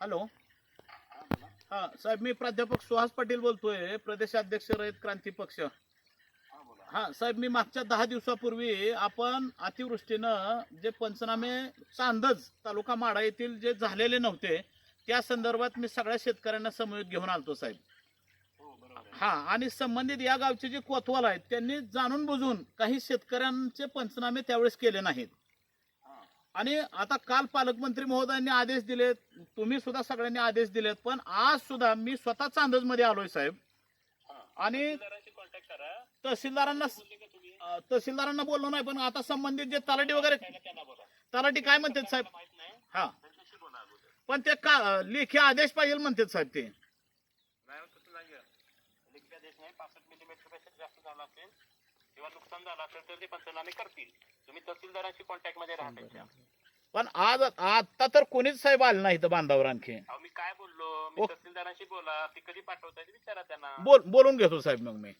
Hello. हा साहेब मी प्राध्यापक सुहास पाटील बोलतोय प्रदेशाध्यक्ष रयत क्रांती पक्ष. हा साहेब मी मागच्या दहा दिवसापूर्वी आपण अतिवृष्टीनं जे पंचनामे चांदज तालुका माडा येथील जे झालेले नव्हते त्या संदर्भात मी सगळ्या शेतकऱ्यांना समवेत घेऊन आलतो साहेब. हा आणि संबंधित या गावचे जे कोतवाल आहेत त्यांनी जाणून बुजून काही शेतकऱ्यांचे पंचनामे त्यावेळेस केले नाहीत. आणि आता काल पालकमंत्री महोदयांनी आदेश दिलेत. तुम्ही सुद्धा सगळ्यांनी आदेश दिलेत. पण आज सुद्धा मी स्वतः चांदजमध्ये आलोय साहेब. आणि तहसीलदारांना तहसीलदारांना बोललो नाही पण आता संबंधित जे तलाठी वगैरे तलाठी काय म्हणतात साहेब? माहीत नाही. हा. पण ते का लेखी आदेश पाहिजे म्हणतात साहेब ते. किंवा नुकसान झालं असेल तर ते पंचनामे करतील. तुम्ही तहसीलदारांशी कॉन्टॅक्टमध्ये राहा त्यांच्या. पण आज आता तर कोणीच साहेब आले नाही इथं बांधावर आणखी. अहो मी काय बोललो? मी ओ. तहसीलदारांशी बोला. ती कधी पाठवताय ते विचारा त्यांना. बोल बोलून घेतो साहेब मग मी.